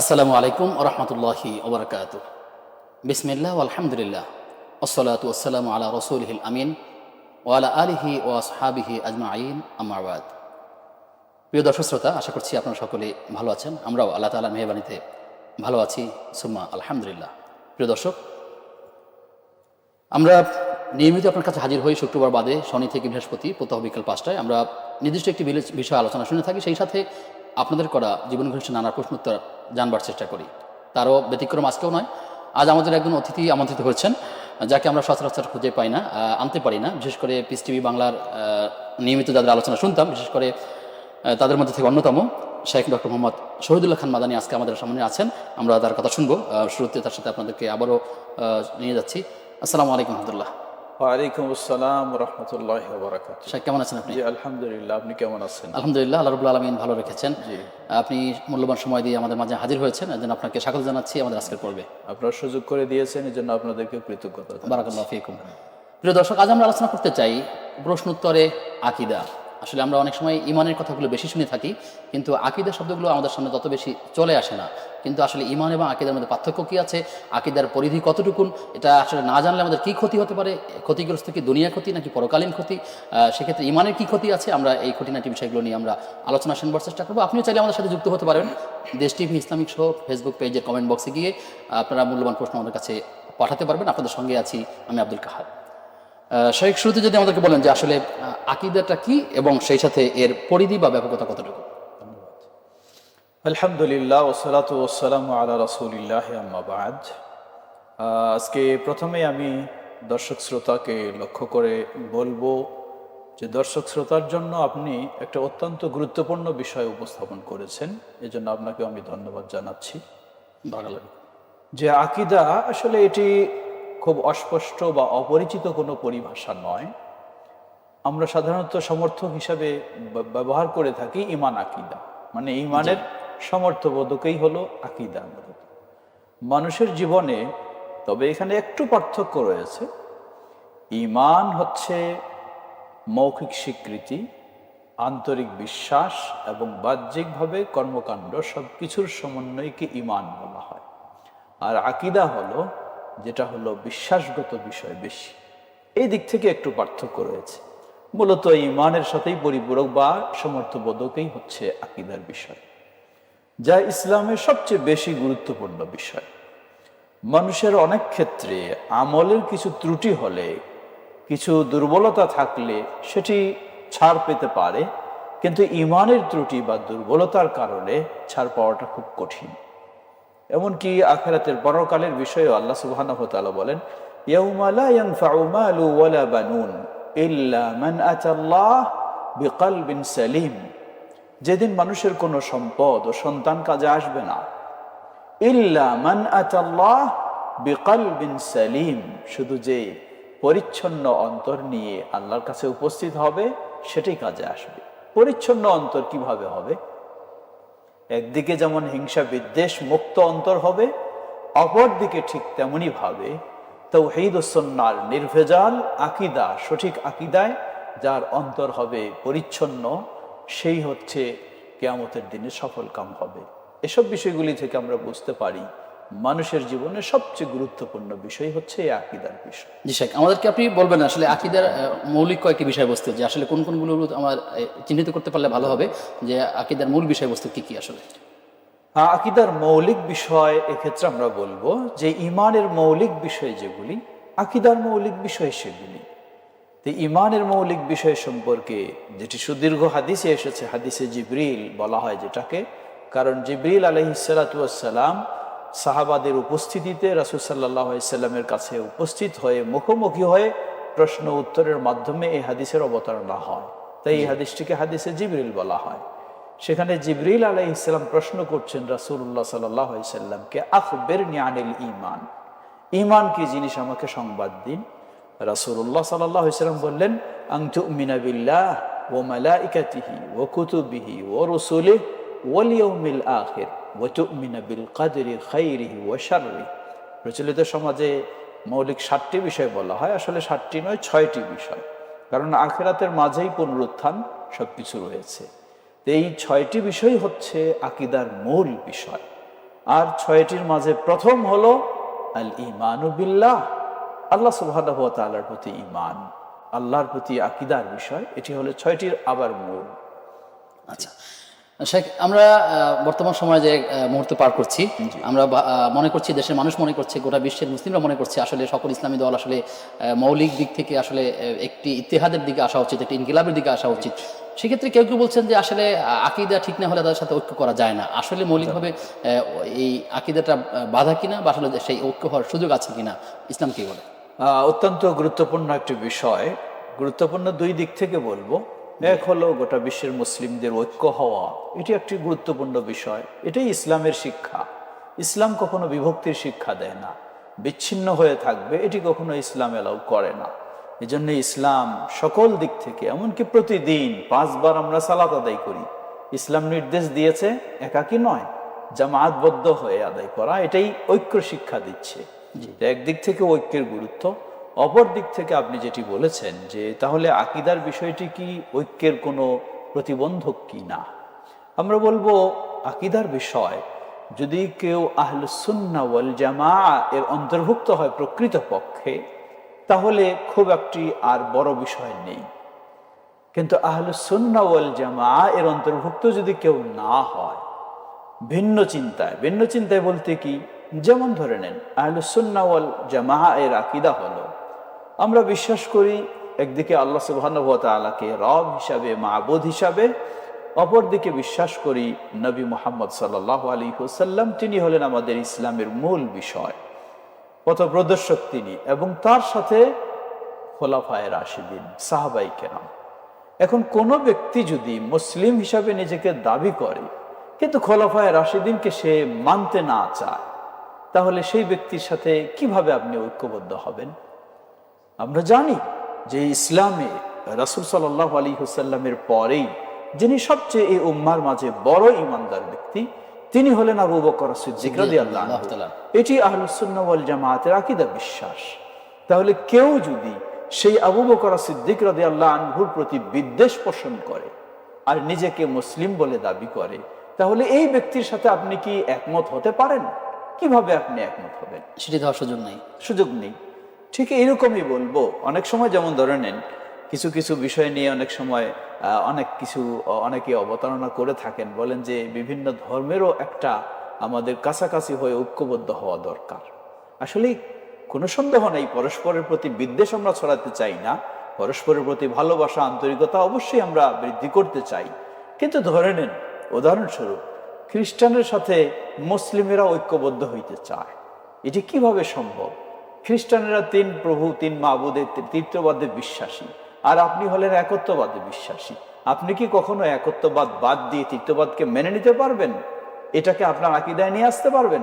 আসসালামু আলাইকুম রহমতুল্লাহি ওবরকাত বিসমিল্লাহ আলহামদুলিল্লাহ। ওসলাত ওসালাম আলা রসুলহিল আমিন ও ওয়ালা আলিহি ও আসহাবিহি আজমাইন আমাবাদ প্রিয় দর্শক শ্রোতা, আশা করছি আপনারা সকলে ভালো আছেন। আমরাও আল্লাহ তালা মেহরবানিতে ভালো আছি। সুম্মা আলহামদুলিল্লাহ। প্রিয় দর্শক, আমরা নিয়মিত আপনার কাছে হাজির হই শুক্রবার বাদে, শনি থেকে বৃহস্পতি, প্রত্যহ বিকেল পাঁচটায়। আমরা নির্দিষ্ট একটি বিষয়ে আলোচনা শুনে থাকি। সেই সাথে আপনাদের করা জীবন ঘনিষ্ঠ নানা প্রশ্নোত্তর জানবার চেষ্টা করি। তারও ব্যতিক্রম আজকেও নয়। আজ আমাদের একজন অতিথি আমন্ত্রিত হয়েছেন, যাকে আমরা সচরাচর খুঁজে পাই না আনতে পারি না। বিশেষ করে পিস টিভি বাংলার নিয়মিত যাদের আলোচনা শুনতাম, বিশেষ করে তাদের মধ্যে থেকে অন্যতম শেখ ডক্টর মোহাম্মদ শহীদুল্লাহ খান মাদানী আজকে আমাদের সামনে আছেন। আমরা তার কথা শুনব। শুরুতে তার সাথে আপনাদেরকে আবারও নিয়ে যাচ্ছি। আসসালামু আলাইকুম রহমতুল্লাহ। ওয়ালাইকুম আসসালাম রহমতুল্লাহ বরাকাত শেখ কেমন আছেন আপনি? আলহামদুলিল্লাহ আপনি কেমন আছেন? আলহামদুলিল্লাহ আল্লাহ রবুল্লা আলমিন ভালো রেখেছেন। আপনি মূল্যবান সময় দিয়ে আমাদের মাঝে হাজির হয়েছেন এজন্য আপনাকে স্বাগত জানাচ্ছি আমাদের আজকের পর্বে। আপনার সুযোগ করে দিয়েছেন এই জন্য আপনাদেরকে কৃতজ্ঞতা জানাই। বারাকাল্লাহ ফিকুম। প্রিয় দর্শক আজ আমরা আলোচনা করতে চাই প্রশ্ন উত্তরে আকিদা। আসলে আমরা অনেক সময় ইমানের কথাগুলো বেশি শুনে থাকি, কিন্তু আকিদা শব্দগুলো আমাদের সামনে তত বেশি চলে আসে না। কিন্তু আসলে ইমান এবং আকিদার মধ্যে পার্থক্য কি আছে, আকিদার পরিধি কতটুকুন, এটা আসলে না জানলে আমাদের কী ক্ষতি হতে পারে, ক্ষতিগ্রস্ত কি দুনিয়া ক্ষতি নাকি পরকালীন ক্ষতি? সেক্ষেত্রে ইমানের কী ক্ষতি আছে, আমরা এই খুঁটিনাটি বিষয়গুলো নিয়ে আমরা আলোচনা শুনবার চেষ্টা করব। আপনিও চাইলে আমাদের সাথে যুক্ত হতে পারেন। Desh TV, Islamic show, Facebook পেজের কমেন্ট বক্সে গিয়ে আপনারা মূল্যবান প্রশ্ন আমাদের কাছে পাঠাতে পারবেন। আপনাদের সঙ্গে আছি আমি আব্দুল কাহার। শেখ শুরুতে যদি আমাদেরকে বলেন যে আসলে আকিদাটা কি এবং সেই সাথে এর পরিধি বা ব্যাপকতা কতটুকু? আলহামদুলিল্লাহ ওসালাত ওসালাম আলা রসুলিল্লাহ আম্মাবাদ আজকে প্রথমে আমি দর্শক শ্রোতাকে লক্ষ্য করে বলব যে দর্শক শ্রোতার জন্য আপনি একটা অত্যন্ত গুরুত্বপূর্ণ বিষয় উপস্থাপন করেছেন। এজন্য আপনাকে আমি ধন্যবাদ জানাচ্ছি। যে আকিদা আসলে এটি খুব অস্পষ্ট বা অপরিচিত কোনো পরিভাষা নয়। আমরা সাধারণত সমর্থক হিসাবে ব্যবহার করে থাকি ইমান আকিদা। মানে ইমানের সমর্থবোধকেই হলো আকিদা মানুষের জীবনে তবে এখানে একটু পার্থক্য রয়েছে। ইমান হচ্ছে মৌখিক স্বীকৃতি আন্তরিক বিশ্বাস এবং বাহ্যিকভাবে কর্মকাণ্ড সব কিছুর সমন্বয়কে ইমান বলা হয়। আর আকিদা হলো যেটা হলো বিশ্বাসগত বিষয় বেশি। এই দিক থেকে একটু পার্থক্য রয়েছে। মূলত ইমানের সাথেই পরিপূরক বা সমর্থবোধকেই হচ্ছে আকিদার বিষয়, যা ইসলামের সবচেয়ে বেশি গুরুত্বপূর্ণ বিষয়। মানুষের অনেক ক্ষেত্রে আমলের কিছু ত্রুটি হলে, কিছু দুর্বলতা থাকলে সেটি ছাড় পেতে পারে, কিন্তু ইমানের ত্রুটি বা দুর্বলতার কারণে ছাড় পাওয়াটা খুব কঠিন। এমনকি আখেরাতের পরকালের বিষয়ে আল্লাহ তাআলা বলেন বানুন মান সালিম। যেদিন মানুষের কোনো সম্পদ ও সন্তান কাজে আসবে না। ইল্লা মান সালিম। শুধু যে পরিচ্ছন্ন অন্তর নিয়ে আল্লাহর কাছে উপস্থিত হবে, সেটাই কাজে আসবে। পরিচ্ছন্ন অন্তর কীভাবে হবে? একদিকে যেমন হিংসা বিদ্বেষ মুক্ত অন্তর হবে, অপরদিকে ঠিক তেমনই ভাবে তো ও সন্ন্যার নির্ভেজাল আকিদা, সঠিক আকিদায় যার অন্তর হবে পরিচ্ছন্ন, সেই হচ্ছে কেয়ামতের দিনে সফল কাম হবে। এসব বিষয়গুলি থেকে আমরা বুঝতে পারি মানুষের জীবনে সবচেয়ে গুরুত্বপূর্ণ বিষয় হচ্ছে এই আকিদার বিষয়। জি শেখ আমাদেরকে আপনি বলবেন আসলে আকিদার মৌলিক কয়েকটি বিষয়বস্তু যে আসলে কোন কোনগুলো আমার চিহ্নিত করতে পারলে ভালো হবে যে আকিদার মূল বিষয়বস্তু কি কি আসলে? আকিদার মৌলিক বিষয় এক্ষেত্রে আমরা বলব যে ইমানের মৌলিক বিষয় যেগুলি আকিদার মৌলিক বিষয় সেগুলি। তো ইমানের মৌলিক বিষয় সম্পর্কে যেটি সুদীর্ঘ হাদিসে এসেছে হাদিসে জিব্রিল বলা হয় যেটাকে কারণ জিব্রিল আলহিসাল্লাম সাহাবাদের উপস্থিতিতে রাসুল সাল্লাহ সাল্লামের কাছে উপস্থিত হয়ে মুখোমুখি হয়ে প্রশ্ন উত্তরের মাধ্যমে এই হাদিসের অবতারণা হয়। তাই এই হাদিসটিকে হাদিসে জিবরিল বলা হয়। সেখানে জিবরিল আলাই ইসলাম প্রশ্ন করছেন রাসুল্লাহ সাল্লাহ সাল্লামকে আখবের আনিল ইমান ইমান কি জিনিস আমাকে সংবাদ দিন? রাসুল্লাহ সাল্লাহ সাল্লাম বললেন আংতু মিনাবিল্লাহ ও মালা ইকাতিহি ও কুতুবিহি ও রসুলিহ ওয়ালিয়মিল আখির। বিল প্রচলিত সমাজে মৌলিক সাতটি বিষয় বলা হয়। আসলে সাতটি নয়, ছয়টি বিষয়। কারণ আখেরাতের মাঝেই পুনরুত্থান সবকিছু রয়েছে। এই ছয়টি বিষয় হচ্ছে আকিদার মূল বিষয়। আর ছয়টির মাঝে প্রথম হলো আল ইমানু বিল্লাহ। আল্লাহ সুবহানাহু ওয়া তাআলার প্রতি ঈমান। আল্লাহর প্রতি আকিদার বিষয়। এটি হলো ছয়টির আবার মূল। আচ্ছা। শেখ আমরা বর্তমান সময়ে যে মুহূর্ত পার করছি আমরা মনে করছি দেশের মানুষ মনে করছে গোটা বিশ্বের মুসলিমরা মনে করছে আসলে সকল ইসলামী দল আসলে মৌলিক দিক থেকে আসলে একটি ইতিহাদের দিকে আসা উচিত একটি ইনকিলাবের দিকে আসা উচিত। সেক্ষেত্রে কেউ কেউ বলছেন যে আসলে আকিদা ঠিক না হলে তাদের সাথে ঐক্য করা যায় না। আসলে মৌলিকভাবে এই আকিদাটা বাধা কিনা বা আসলে সেই ঐক্য হওয়ার সুযোগ আছে কিনা ইসলাম কি বলে? অত্যন্ত গুরুত্বপূর্ণ একটি বিষয়। গুরুত্বপূর্ণ দুই দিক থেকে বলব। এক হলো গোটা বিশ্বের মুসলিমদের ঐক্য হওয়া। এটি একটি গুরুত্বপূর্ণ বিষয়। এটাই ইসলামের শিক্ষা। ইসলাম কখনো বিভক্তির শিক্ষা দেয় না। বিচ্ছিন্ন হয়ে থাকবে এটি কখনো ইসলাম এলাও করে না। এজন্য ইসলাম সকল দিক থেকে এমনকি প্রতিদিন পাঁচবার আমরা সালাত আদায় করি। ইসলাম নির্দেশ দিয়েছে একাকি নয় জামাতবদ্ধ হয়ে আদায় করা এটাই ঐক্য শিক্ষা দিচ্ছে। একদিক থেকে ঐক্যের গুরুত্ব অপর দিক থেকে আপনি যেটি বলেছেন যে তাহলে আকিদার বিষয়টি কি ঐক্যের কোনো প্রতিবন্ধক কি না? আমরা বলব আকিদার বিষয়, যদি কেউ আহলুসুন্না ওয়াল জামা এর অন্তর্ভুক্ত হয় প্রকৃত পক্ষে, তাহলে খুব একটি আর বড় বিষয় নেই। কিন্তু আহলুসুন্না ওয়াল জামা এর অন্তর্ভুক্ত যদি কেউ না হয়, ভিন্ন চিন্তায় ভিন্ন চিন্তায় বলতে কি? যেমন ধরে নেন আহলুসুন্না ওয়াল জামা এর আকিদা হলো আমরা বিশ্বাস করি একদিকে আল্লাহ তাআলাকে রব হিসাবে, মাবুদ হিসাবে, অপরদিকে বিশ্বাস করি নবী মোহাম্মদ সাল্লাহ আলী হুসাল্লাম তিনি হলেন আমাদের ইসলামের মূল বিষয় পথ প্রদর্শক তিনি এবং তার সাথে খোলাফায় রাশিদিন সাহাবাই কেরাম। এখন কোন ব্যক্তি যদি মুসলিম হিসাবে নিজেকে দাবি করে, কিন্তু খোলাফায় রাশিদিনকে সে মানতে না চায়, তাহলে সেই ব্যক্তির সাথে কীভাবে আপনি ঐক্যবদ্ধ হবেন? আমরা জানি যে ইসলামে রাসুল সাল্লাহ আলী হুসাল্লামের পরেই যিনি সবচেয়ে এই উম্মার মাঝে বড় ইমানদার ব্যক্তি তিনি হলেন আবু বকর সিদ্দিক রাদিয়াল্লাহু আনহু। আল্লাহ তাআলা। এটি আহলুসুন্নাহ ওয়াল জামাতের আকীদা বিশ্বাস। তাহলে কেউ যদি সেই আবু বকর সিদ্দিক রাদিয়াল্লাহু আনহুর প্রতি বিদ্বেষ পোষণ করে আর নিজেকে মুসলিম বলে দাবি করে তাহলে এই ব্যক্তির সাথে আপনি কি একমত হতে পারেন? কীভাবে আপনি একমত হবেন? সেটি দেওয়ার সুযোগ নেই। সুযোগ নেই। ঠিক এইরকমই বলব। অনেক সময় যেমন ধরে নেন, কিছু কিছু বিষয় নিয়ে অনেক সময় অনেক কিছু, অনেকে অবতারণা করে থাকেন, বলেন যে বিভিন্ন ধর্মেরও একটা আমাদের কাছাকাছি হয়ে ঐক্যবদ্ধ হওয়া দরকার। আসলে কোনো সন্দেহ নেই, পরস্পরের প্রতি বিদ্বেষ আমরা ছড়াতে চাই না, পরস্পরের প্রতি ভালোবাসা, আন্তরিকতা অবশ্যই আমরা বৃদ্ধি করতে চাই। কিন্তু ধরে নেন, উদাহরণস্বরূপ, খ্রিস্টানের সাথে মুসলিমেরা ঐক্যবদ্ধ হইতে চায়। এটি কীভাবে সম্ভব? খ্রিস্টানেরা তিন প্রভু তিন মাবুদের তীর্থবাদে বিশ্বাসী। আর আপনি হলেন একত্ববাদে বিশ্বাসী। আপনি কি কখনো একত্ববাদ বাদ দিয়ে তীর্থবাদকে মেনে নিতে পারবেন? এটাকে আপনার আকিদায় নিয়ে আসতে পারবেন?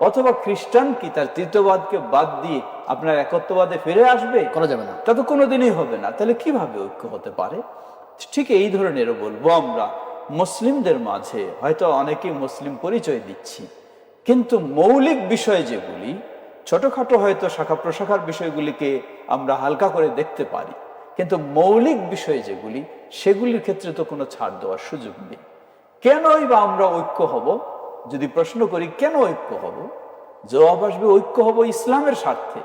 অথবা খ্রিস্টান কি তার তীর্থবাদকে বাদ দিয়ে আপনার একত্ববাদে ফিরে আসবে? করা যাবে না। তা তো কোনোদিনই হবে না। তাহলে কীভাবে ঐক্য হতে পারে? ঠিক এই ধরনেরও বলব আমরা মুসলিমদের মাঝে হয়তো অনেকেই মুসলিম পরিচয় দিচ্ছি। কিন্তু মৌলিক বিষয় যেগুলি ছোটখাটো হয়তো শাখা প্রশাখার বিষয়গুলিকে আমরা হালকা করে দেখতে পারি, কিন্তু মৌলিক বিষয় যেগুলি, সেগুলির ক্ষেত্রে তো কোনো ছাড় দেওয়ার সুযোগ নেই। কেনই বা আমরা ঐক্য হব? যদি প্রশ্ন করি, কেন ঐক্য হব? জবাব আসবে, ঐক্য হব ইসলামের স্বার্থে।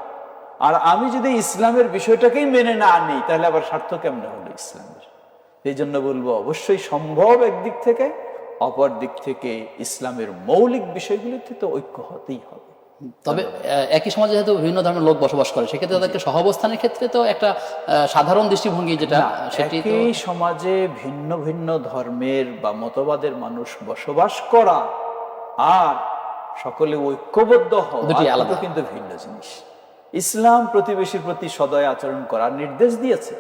আর আমি যদি ইসলামের বিষয়টাকেই মেনে না নিই, তাহলে আবার স্বার্থ কেমনে হলো ইসলামের? এই জন্য বলব, অবশ্যই সম্ভব একদিক থেকে, অপর দিক থেকে ইসলামের মৌলিক বিষয়গুলিতে তো ঐক্য হতেই হবে। তবে একই সমাজে যেহেতু বিভিন্ন ধরনের লোক বসবাস করে সেক্ষেত্রে তাদেরকে সহাবস্থানের ক্ষেত্রে তো একটা সাধারণ দৃষ্টিভঙ্গি যেটা সেটি তো একই সমাজে ভিন্ন ভিন্ন ধর্মের বা মতবাদের মানুষ বসবাস করা আর সকলে ঐক্যবদ্ধ হওয়া দুটি আলাদা। কিন্তু ভিন্ন জিনিস। ইসলাম প্রতিবেশীর প্রতি সদয় আচরণ করার নির্দেশ দিয়েছে।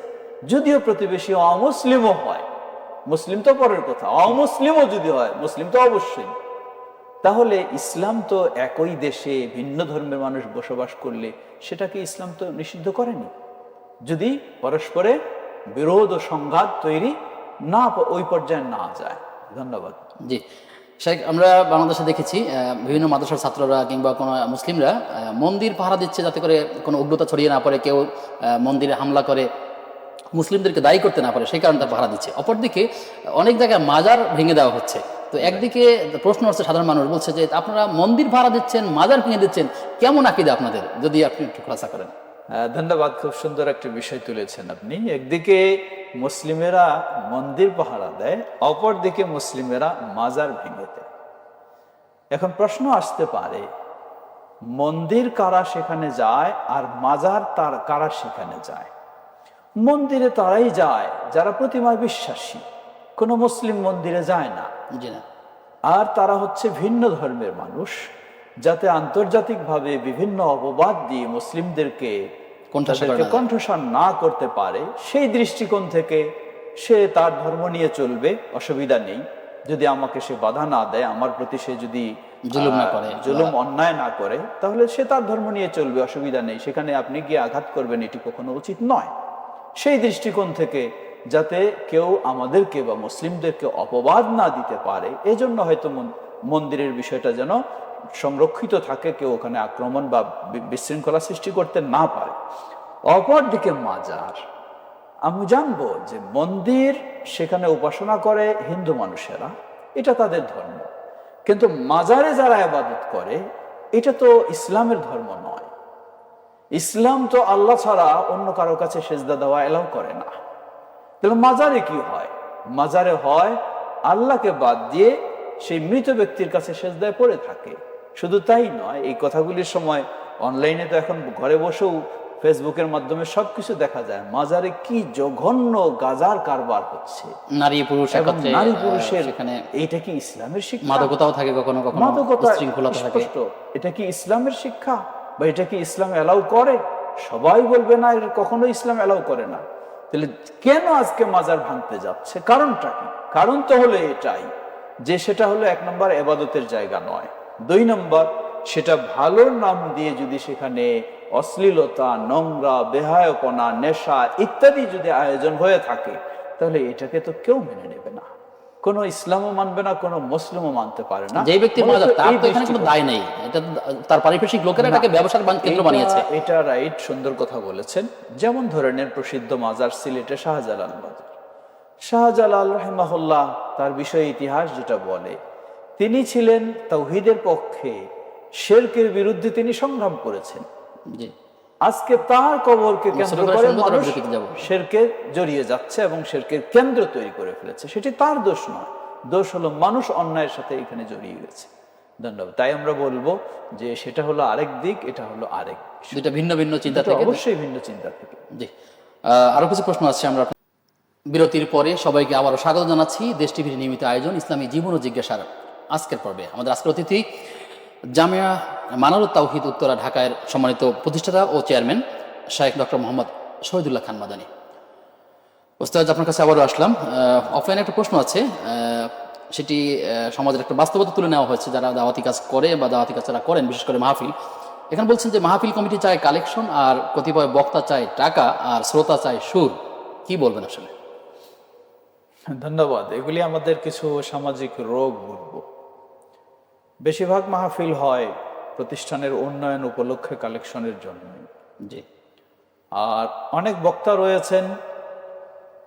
যদিও প্রতিবেশী অমুসলিমও হয় মুসলিম তো পরের কথা অমুসলিমও যদি হয় মুসলিম তো অবশ্যই। তাহলে ইসলাম তো একই দেশে ভিন্ন ধর্মের মানুষ বসবাস করলে সেটাকে ইসলাম তো নিষিদ্ধ করেনি। যদি পরস্পরে বিরোধ ও সংঘাত তৈরি না ওই পর্যায়ে না যায়। ধন্যবাদ। জি। শেখ, আমরা বাংলাদেশে দেখেছি বিভিন্ন মাদ্রাসার ছাত্ররা কিংবা কোনো মুসলিমরা মন্দির পাহারা দিচ্ছে যাতে করে কোনো উগ্রতা ছড়িয়ে না পড়ে, কেউ মন্দিরে হামলা করে। মুসলিমদেরকে দায়ী করতে না পারে, সেই কারণে তারা পাহারা দিচ্ছে। অপরদিকে, অনেক জায়গায় মাজার ভেঙে দেওয়া হচ্ছে। তো একদিকে প্রশ্ন হচ্ছে সাধারণ মানুষ বলছে যে, আপনারা মন্দির ভাড়া দিচ্ছেন, মাজার ভেঙে দিচ্ছেন, কেমন আকিদা আপনাদের? যদি আপনি একটু খোলাসা করেন। ধন্যবাদ, খুব সুন্দর একটা বিষয় তুলেছেন আপনি। একদিকে মুসলিমেরা মন্দির পাহারা দেয় অপর দিকে মুসলিমেরা মাজার ভেঙে দেয়। এখন প্রশ্ন আসতে পারে, মন্দির কারা সেখানে যায় আর মাজার তার কারা সেখানে যায়? মন্দিরে তারাই যায় যারা প্রতিমায় বিশ্বাসী। কোনো মুসলিম মন্দিরে যায় না। আর তারা হচ্ছে ভিন্ন ধর্মের মানুষ যাতে আন্তর্জাতিকভাবে বিভিন্ন অপবাদ দিয়ে মুসলিমদেরকে কণ্ঠাসা করে তাদেরকে না। করতে পারে সেই দৃষ্টিকোণ থেকে সে তার ধর্ম নিয়ে চলবে অসুবিধা নেই। যদি আমাকে সে বাধা না দেয় আমার প্রতি সে যদি জুলুম না করে। জুলুম অন্যায় না করে তাহলে সে তার ধর্ম নিয়ে চলবে অসুবিধা নেই। সেখানে আপনি গিয়ে আঘাত করবেন এটি কখনো উচিত নয়। সেই দৃষ্টিকোণ থেকে যাতে কেউ আমাদেরকে বা মুসলিমদেরকে অপবাদ না দিতে পারে। এজন্য হয়তো মন্দিরের বিষয়টা যেন সংরক্ষিত থাকে, কেউ ওখানে আক্রমণ বা বিশৃঙ্খলা সৃষ্টি করতে না পারে। অপরদিকে মাজার। আমি জানব যে মন্দির সেখানে উপাসনা করে হিন্দু মানুষেরা, এটা তাদের ধর্ম। কিন্তু মাজারে যারা আবাদত করে, এটা তো ইসলামের ধর্ম নয়। ইসলাম তো আল্লাহ ছাড়া অন্য কারও কাছে সেজদা দেওয়া এলাও করে না। তাহলে মাজারে কি হয়? মাজারে হয় আল্লাহকে বাদ দিয়ে সেই মৃত ব্যক্তির কাছে সেজদায় পড়ে থাকে। শুধু তাই নয় এই কথাগুলির সময় অনলাইনে তো এখন ঘরে বসেও ফেসবুকের মাধ্যমে সবকিছু দেখা যায়। মাজারে কি জঘন্য গাজার কারবার হচ্ছে। নারী পুরুষ নারী পুরুষের এইটা কি ইসলামের শিক্ষা? মাদকতাও থাকে কখনো কখনো মাদকতা থাকে। এটা কি ইসলামের শিক্ষা? বা এটা কি ইসলাম অ্যালাউ করে? সবাই বলবে, না, এটা কখনো ইসলাম অ্যালাউ করে না। তাহলে কেন আজকে মাজার ভাঙতে যাচ্ছে? কারণটা কি? কারণ তো হলো এটাই যে সেটা হলো এক নম্বর এবাদতের জায়গা নয়। দুই নম্বর, সেটা ভালো নাম দিয়ে যদি সেখানে অশ্লীলতা, নোংরা, বেহায়পনা, নেশা ইত্যাদি যদি আয়োজন হয়ে থাকে, তাহলে এটাকে তো কেউ মেনে নেবে না। কোনো ইসলামও মানবে না কোনো মুসলিমও মানতে পারে না। যে ব্যক্তি তার তো এখানে কোনো দায় নেই। এটা তার পারিপার্শ্বিক লোকেরা এটাকে ব্যবসার কেন্দ্র বানিয়েছে। এটা রাইট সুন্দর কথা বলেছেন। যেমন ধরনের প্রসিদ্ধ মাজার সিলেটে শাহজালাল মাজার। শাহজালাল রহিমাহুল্লাহ তার বিষয় ইতিহাস যেটা বলে তিনি ছিলেন তৌহিদের পক্ষে শেরকের বিরুদ্ধে তিনি সংগ্রাম করেছেন। জি। আজকে তার কবরকে কেন্দ্র করে মানুষ শেরকে জড়িয়ে যাচ্ছে এবং শেরকের কেন্দ্র তৈরি করে ফেলেছে। সেটি তার দোষ নয়। দোষ হলো মানুষ অন্যায়ের সাথে এখানে জড়িয়ে গেছে। ধন্যবাদ। তাই আমরা বলব যে সেটা হলো আরেক দিক এটা হলো আরেক দুইটা ভিন্ন ভিন্ন চিন্তা থেকে। অবশ্যই ভিন্ন চিন্তা থেকে। জি। আরও কিছু প্রশ্ন আছে আমরা বিরতির পরে সবাইকে আবারও স্বাগত জানাচ্ছি। দেশ টিভির নিয়মিত আয়োজন ইসলামী জীবন ও জিজ্ঞাসার আজকের পর্বে। আমাদের আজকের অতিথি জামিয়া মানারুত তাওহিদ উত্তরা ঢাকায় সম্মানিত প্রতিষ্ঠাতা ও চেয়ারম্যান শাহেখ ডক্টর মোহাম্মদ শহীদুল্লাহ খান মাদানী। ওস্তাদ, আপনার কাছে আবারও আসলাম। অফলাইনে একটা প্রশ্ন আছে। সেটি সমাজের একটা বাস্তবতা তুলে নেওয়া হয়েছে। যারা দাওয়াতি কাজ করে বা দাওয়াতি কাজ যারা করেন, বিশেষ করে মাহফিল, এখানে বলছেন যে মাহফিল কমিটি চায় কালেকশন আর কতিপয় বক্তা চায় টাকা আর শ্রোতা চায় সুর। কি বলবেন আসলে? ধন্যবাদ। এগুলি আমাদের কিছু সামাজিক রোগ বলব। বেশিরভাগ মাহফিল হয় প্রতিষ্ঠানের উন্নয়ন উপলক্ষে কালেকশনের জন্য। জি। আর অনেক বক্তা রয়েছেন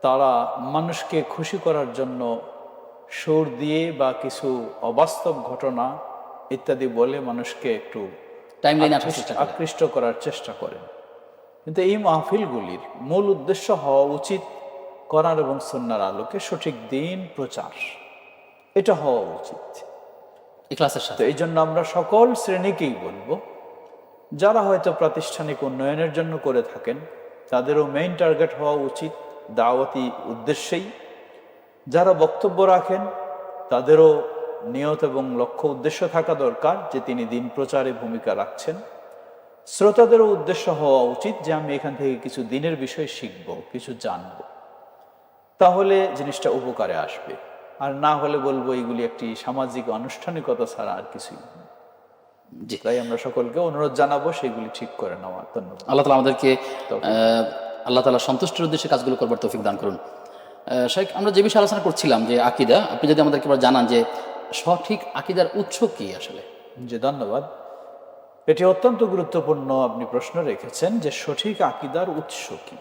তারা মানুষকে খুশি করার জন্য সুর দিয়ে বা কিছু অবাস্তব ঘটনা ইত্যাদি বলে মানুষকে একটু আকৃষ্ট- করার চেষ্টা করেন। কিন্তু এই মাহফিলগুলির মূল উদ্দেশ্য হওয়া উচিত করার এবং সন্ন্যার আলোকে সঠিক দিন প্রচার। এটা হওয়া উচিত। ক্লাসের সাথে। এই জন্য আমরা সকল শ্রেণীকেই বলব, যারা হয়তো প্রাতিষ্ঠানিক উন্নয়নের জন্য করে থাকেন, তাদেরও মেইন টার্গেট হওয়া উচিত দাওয়াতি উদ্দেশ্যেই। যারা বক্তব্য রাখেন, তাদেরও নিয়ত এবং লক্ষ্য উদ্দেশ্য থাকা দরকার যে তিনি দিন প্রচারে ভূমিকা রাখছেন। শ্রোতাদেরও উদ্দেশ্য হওয়া উচিত যে আমি এখান থেকে কিছু দিনের বিষয় শিখব, কিছু জানব। তাহলে জিনিসটা উপকারে আসবে। আর না হলে বলব এগুলি একটি সামাজিক আনুষ্ঠানিকতা ছাড়া আর কিছুই। তাই আমরা সকলকে অনুরোধ জানাব সেগুলি ঠিক করে নেওয়ার। ধন্যবাদ। আল্লাহ তালা আমাদেরকে আল্লাহ তালা সন্তুষ্টির উদ্দেশ্যে কাজগুলো করবার তৌফিক দান করুন। শেখ আমরা যে বিষয়ে আলোচনা করছিলাম যে আকিদা আপনি যদি আমাদেরকে এবার জানান যে সঠিক আকিদার উৎস কি আসলে? যে ধন্যবাদ। এটি অত্যন্ত গুরুত্বপূর্ণ আপনি প্রশ্ন রেখেছেন যে সঠিক আকিদার উৎস কি।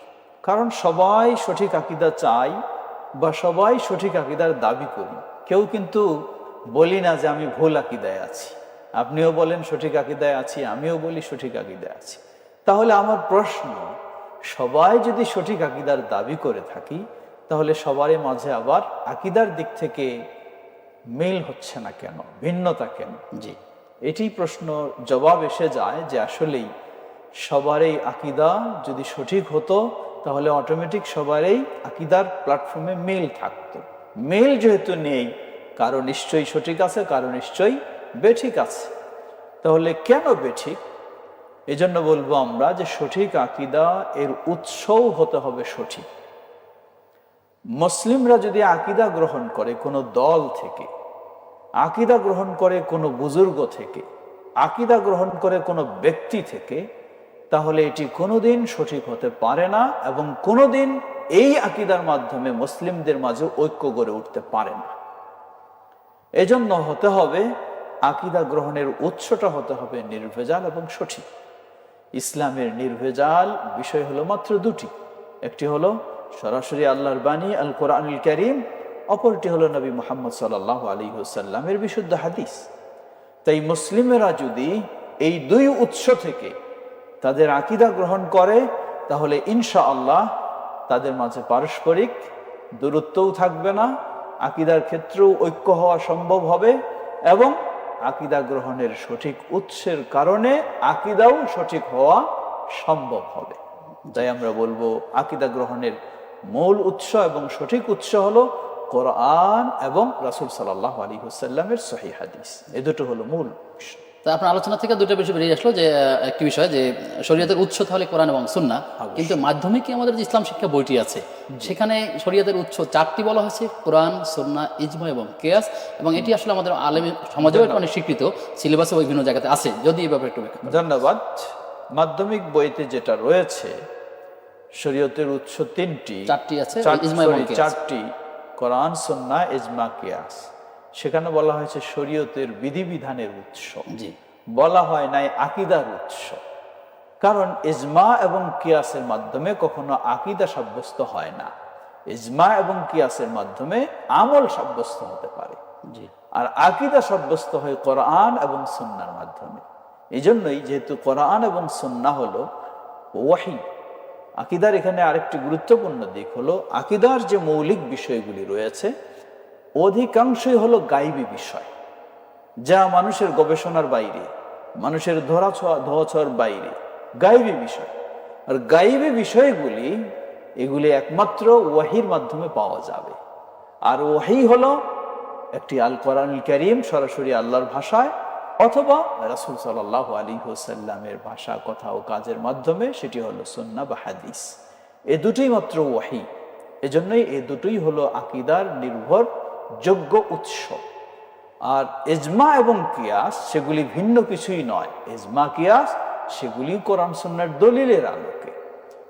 কারণ সবাই সঠিক আকিদা চাই বা সবাই সঠিক আকিদার দাবি করি। কেউ কিন্তু বলি না যে আমি ভুল আকিদায় আছি। আপনিও বলেন সঠিক আকিদায় আছি আমিও বলি সঠিক আকিদায় আছি। তাহলে আমার প্রশ্ন সবাই যদি সঠিক আকিদার দাবি করে থাকি তাহলে সবারই মাঝে আবার আকিদার দিক থেকে মিল হচ্ছে না কেন? ভিন্নতা কেন? জি। এটি প্রশ্ন জবাব এসে যায় যে আসলেই সবারই আকিদা যদি সঠিক হতো তাহলে অটোমেটিক সবারই আকিদার প্ল্যাটফর্মে মেল থাকতো। মেল যেহেতু নেই, কারও নিশ্চয়ই সঠিক আছে, কারও নিশ্চয়ই বেঠিক আছে। তাহলে কেন বেঠিক? এজন্য বলব আমরা যে সঠিক আকিদা এর উৎসও হতে হবে সঠিক। মুসলিমরা যদি আকিদা গ্রহণ করে কোনো দল থেকে, আকিদা গ্রহণ করে কোনো বুজুর্গ থেকে, আকিদা গ্রহণ করে কোনো ব্যক্তি থেকে তাহলে এটি কোনোদিন সঠিক হতে পারে না এবং কোনোদিন এই আকিদার মাধ্যমে মুসলিমদের মাঝে ঐক্য গড়ে উঠতে পারে না। এজন্য হতে হবে, আকিদা গ্রহণের উৎসটা হতে হবে নির্ভেজাল এবং সঠিক। ইসলামের নির্ভেজাল বিষয় হলো মাত্র দুটি। একটি হলো সরাসরি আল্লাহর বাণী আল কোরআনুল করিম, অপরটি হলো নবী মোহাম্মদ সাল্লাহ আলী হুসাল্লামের বিশুদ্ধ হাদিস। তাই মুসলিমেরা যদি এই দুই উৎস থেকে তাদের আকিদা গ্রহণ করে, তাহলে ইনশা আল্লাহ তাদের মাঝে পারস্পরিক দূরত্বও থাকবে না, আকিদার ক্ষেত্রেও ঐক্য হওয়া সম্ভব হবে এবং আকিদা গ্রহণের সঠিক উৎসের কারণে আকিদাও সঠিক হওয়া সম্ভব হবে। তাই আমরা বলব, আকিদা গ্রহণের মূল উৎস এবং সঠিক উৎস হলো কোরআন এবং রাসুল সাল্লাহ আলী হুসাল্লামের সহি হাদিস। এ দুটো হলো মূল বিষয় তা আপনার আলোচনা থেকে দুটো বিষয় বেরিয়ে আসলো যে একটি বিষয় যে শরীয়তের উৎস তাহলে কোরআন এবং সুন্না কিন্তু মাধ্যমিকে আমাদের যে ইসলাম শিক্ষা বইটি আছে সেখানে শরীয়তের উৎস চারটি বলা হয়েছে কোরআন সুন্না ইজমা এবং কেয়াস এবং এটি আসলে আমাদের আলেম সমাজেও এটা অনেক স্বীকৃত সিলেবাসে বিভিন্ন জায়গাতে আছে যদি এই ব্যাপারে একটু ধন্যবাদ। মাধ্যমিক বইতে যেটা রয়েছে শরীয়তের উৎস তিনটি। চারটি আছে। চারটি কোরআন সন্না ইজমা কিয়াস। সেখানে বলা হয়েছে শরীয়তের বিধিবিধানের উৎস। জি। বলা হয় নাই আকিদার উৎস। কারণ ইজমা এবং কিয়াসের মাধ্যমে কখনো আকিদা সাব্যস্ত হয় না। ইজমা এবং কিয়াসের মাধ্যমে আমল সাব্যস্ত হতে পারে। জি। আর আকিদা সাব্যস্ত হয় কোরআন এবং সুন্নার মাধ্যমে। এই জন্যই যেহেতু কোরআন এবং সুন্না হলো ওয়াহি আকিদার এখানে আরেকটি গুরুত্বপূর্ণ দিক হলো আকিদার যে মৌলিক বিষয়গুলি রয়েছে অধিকাংশই হলো গাইবী বিষয়, যা মানুষের গবেষণার বাইরে, মানুষের ধরা ছোঁয়া ধোয়া ছোঁয়ার বাইরে। গাইবী বিষয়। আর গাইবী বিষয়গুলি, এগুলি একমাত্র ওয়াহির মাধ্যমে পাওয়া যাবে। আর ওয়াহি হলো একটি আল কোরআনুল করিম সরাসরি আল্লাহর ভাষায়, অথবা রাসুল সাল্লাহ আলী হোসাল্লামের ভাষা, কথা ও কাজের মাধ্যমে, সেটি হলো সন্না বা হাদিস। এ দুটোই মাত্র ওয়াহি। এজন্যই এ দুটোই হলো আকিদার নির্ভর যোগ্য উৎস। আর এজমা এবং কিয়াস সেগুলি ভিন্ন কিছুই নয়। এজমা, কিয়াস সেগুলি কোরআন সুন্নার দলিলের আলোকে।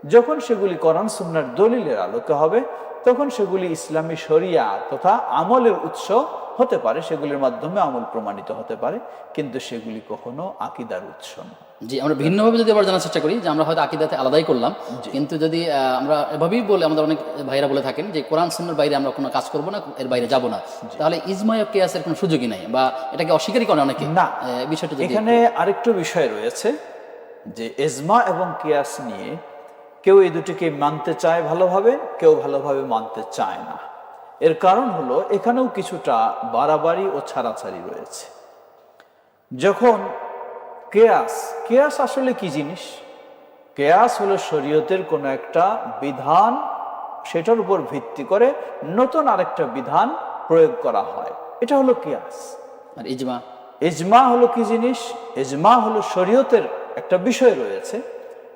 যখন সেগুলি কোরআন সুন্নার দলিলের আলোকে হবে, তখন সেগুলি ইসলামী শরিয়া তথা আমলের উৎস হতে পারে সেগুলির মাধ্যমে আমল প্রমাণিত হতে পারে কিন্তু সেগুলি কখনো আকিদার উৎস নয়। জি আমরা ভিন্নভাবে যদি আবার জানার চেষ্টা করি যে আমরা হয়তো আকিদাতে আলাদাই করলাম কিন্তু যদি আমরা এভাবেই বলে আমাদের অনেক ভাইরা বলে থাকেন যে কোরআন সুন্নার বাইরে আমরা কোনো কাজ করব না এর বাইরে যাব না। তাহলে ইজমায় কেয়াসের কোনো সুযোগই নাই বা এটাকে অস্বীকারই করে অনেকে। না। বিষয়টা এখানে আরেকটু বিষয় রয়েছে যে এজমা এবং কিয়াস নিয়ে কেউ এই দুটিকে মানতে চায় ভালোভাবে কেউ ভালোভাবে মানতে চায় না। এর কারণ হলো এখানেও কিছুটা বাড়াবাড়ি ও ছাড়াছাড়ি রয়েছে। যখন কেয়াস কেয়াস আসলে কি জিনিস? কেয়াস হলো শরীয়তের কোনো একটা বিধান সেটার উপর ভিত্তি করে নতুন আরেকটা বিধান প্রয়োগ করা হয়। এটা হলো কেয়াস। আর ইজমা? ইজমা হলো কি জিনিস? ইজমা হলো শরীয়তের একটা বিষয় রয়েছে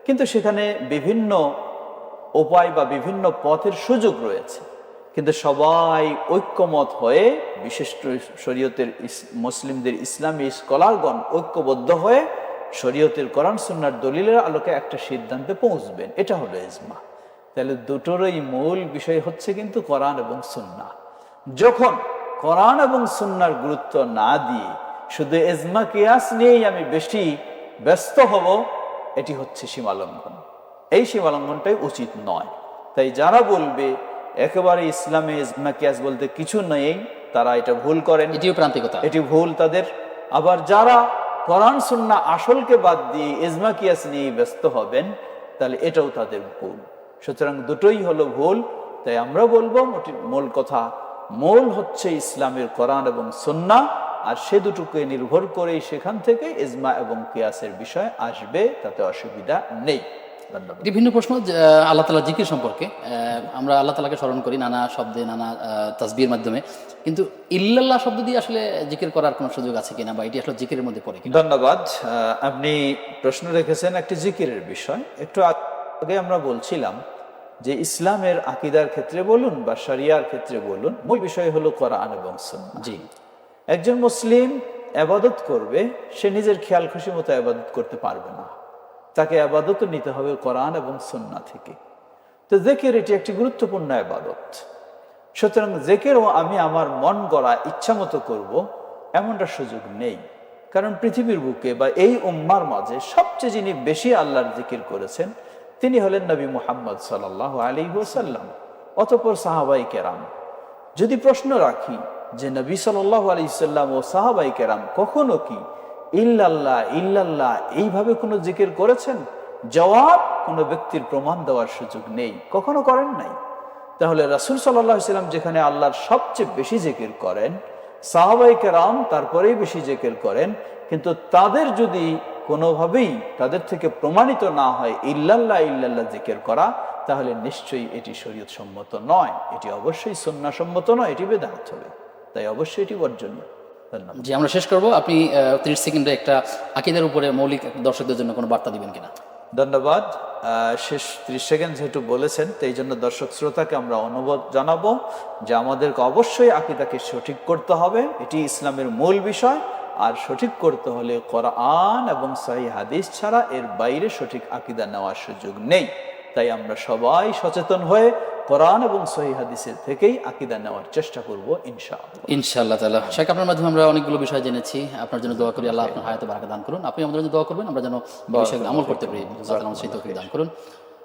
কিন্তু সেখানে বিভিন্ন উপায় বা বিভিন্ন পথের সুযোগ রয়েছে। কিন্তু সবাই ঐক্যমত হয়ে বিশেষ শরীয়তের মুসলিমদের ইসলামী স্কলারগণ ঐক্যবদ্ধ হয়ে শরীয়তের কোরআন, সুন্নার দলিলের আলোকে একটা সিদ্ধান্তে পৌঁছবেন। এটা হলো ইজমা। তাহলে দুটোরই মূল বিষয় হচ্ছে কিন্তু কোরআন এবং সুন্না। যখন কোরআন এবং সুন্নার গুরুত্ব না দিয়ে শুধু এজমা কিয়াস নিয়েই আমি বেশি ব্যস্ত হব, এটি হচ্ছে সীমালঙ্ঘন। এই সীমালঙ্ঘনটাই উচিত নয়। তাই যারা বলবে একেবারে ইসলামে ইজমা কিয়াস বলতে কিছু নেই তারা এটা ভুল করেন। এটিও প্রান্তিকতা। এটি ভুল তাদের। আবার যারা কোরআন সুন্না আসলকে বাদ দিয়ে ইজমা কিয়াস নিয়ে ব্যস্ত হবেন তাহলে এটাও তাদের ভুল। সুতরাং দুটোই হলো ভুল তাই আমরা বলব মূল কথা মূল হচ্ছে ইসলামের কোরআন এবং সুন্না আর সে দুটোকে নির্ভর করেই সেখান থেকে ইজমা এবং কিয়াসের বিষয় আসবে তাতে অসুবিধা নেই। ধন্যবাদ এটি ভিন্ন প্রশ্ন আল্লাহ তালা জিকির সম্পর্কে আমরা আল্লাহ তালাকে স্মরণ করি নানা শব্দে নানা তাসবির মাধ্যমে। কিন্তু ইল্লাল্লাহ শব্দ দিয়ে আসলে জিকির করার কোনো সুযোগ আছে কিনা বা এটি আসলে জিকিরের মধ্যে পড়ে কিনা? ধন্যবাদ। আপনি প্রশ্ন রেখেছেন একটি জিকিরের বিষয়। একটু আগে আমরা বলছিলাম যে ইসলামের আকিদার ক্ষেত্রে বলুন বা শরিয়ার ক্ষেত্রে বলুন মূল বিষয় হলো কোরআন এবং জি। একজন মুসলিম আবাদত করবে সে নিজের খেয়াল খুশি মতো আবাদত করতে পারবে না। তাকে আবাদত নিতে হবে কোরআন এবং সুন্না থেকে। তো জেকের এটি একটি গুরুত্বপূর্ণ আবাদত। সুতরাং জেকেরও আমি আমার মন গড়া ইচ্ছা মতো করব, এমনটা সুযোগ নেই। কারণ পৃথিবীর বুকে বা এই উম্মার মাঝে সবচেয়ে যিনি বেশি আল্লাহর জিকির করেছেন, তিনি হলেন নবী মুহাম্মদ সাল্লাহ আলী ওসাল্লাম অতপর সাহাবাই কেরাম। যদি প্রশ্ন রাখি যে নবী সাল্লাহ আলি সাল্লাম ও সাহাবাই কেরাম কখনো কি ইল্লাল্লাহ ইল্লাল্লাহ, এইভাবে কোনো জিকির করেছেন? জবাব কোনো ব্যক্তির প্রমাণ দেওয়ার সুযোগ নেই। কখনো করেন নাই? তাহলে রাসুল সাল্লাহ সাল্লাম যেখানে আল্লাহর সবচেয়ে বেশি জিকির করেন সাহাবাই কেরাম তারপরেই বেশি জিকির করেন, কিন্তু তাদের যদি কোনোভাবেই তাদের থেকে প্রমাণিত না হয় ইল্লাল্লাহ ইল্লাল্লাহ জিকির করা, তাহলে নিশ্চয়ই এটি শরীয়ত সম্মত নয়। এটি অবশ্যই সন্না সম্মত নয়, এটি বেদাত হবে। তাই অবশ্যই এটি বর্জনীয়। জি আমরা শেষ করব। আপনি ত্রিশ সেকেন্ডে একটা আকিদের উপরে মৌলিক দর্শকদের জন্য কোনো বার্তা দিবেন কিনা? ধন্যবাদ। শেষ ত্রিশ সেকেন্ড যেহেতু বলেছেন তো এই জন্য দর্শক শ্রোতাকে আমরা অনুরোধ জানাব যে আমাদেরকে অবশ্যই আকিদাকে সঠিক করতে হবে। এটি ইসলামের মূল বিষয়। আর সঠিক করতে হলে কোরআন এবং সহি হাদিস ছাড়া এর বাইরে সঠিক আকিদা নেওয়ার সুযোগ নেই। তাই আমরা সবাই সচেতন হয়ে কোরআন এবং সহি হাদিসের থেকেই আকিদা নেওয়ার চেষ্টা করব ইনশাআল্লাহ। ইনশাআল্লাহ তালা শেখ আপনার মাধ্যমে আমরা অনেকগুলো বিষয় জেনেছি। আপনার জন্য দোয়া করি আল্লাহ আপনার হায়াতে বারাকা দান করুন। আপনি আমাদের জন্য দোয়া করবেন আমরা যেন বিষয়গুলো আমল করতে পারি। সেই তৌফিক দান করুন।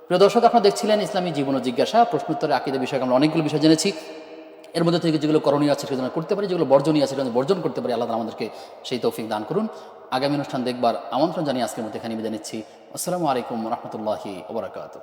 প্রিয় দর্শক আপনারা দেখছিলেন ইসলামী জীবন ও জিজ্ঞাসা। প্রশ্নোত্তরে আকিদের বিষয়ে আমরা অনেকগুলো বিষয় জেনেছি। এর মধ্যে থেকে যেগুলো করণীয় আছে সেগুলো করতে পারি যেগুলো বর্জনীয় আছে সেগুলো বর্জন করতে পারি। আল্লাহ আমাদেরকে সেই তৌফিক দান করুন। আগামী অনুষ্ঠান দেখবার আমন্ত্রণ জানিয়ে আজকের মধ্যে এখানে বিদায় নিচ্ছি। আসসালামু আলাইকুম রহমতুল্লাহি ওবরাকাত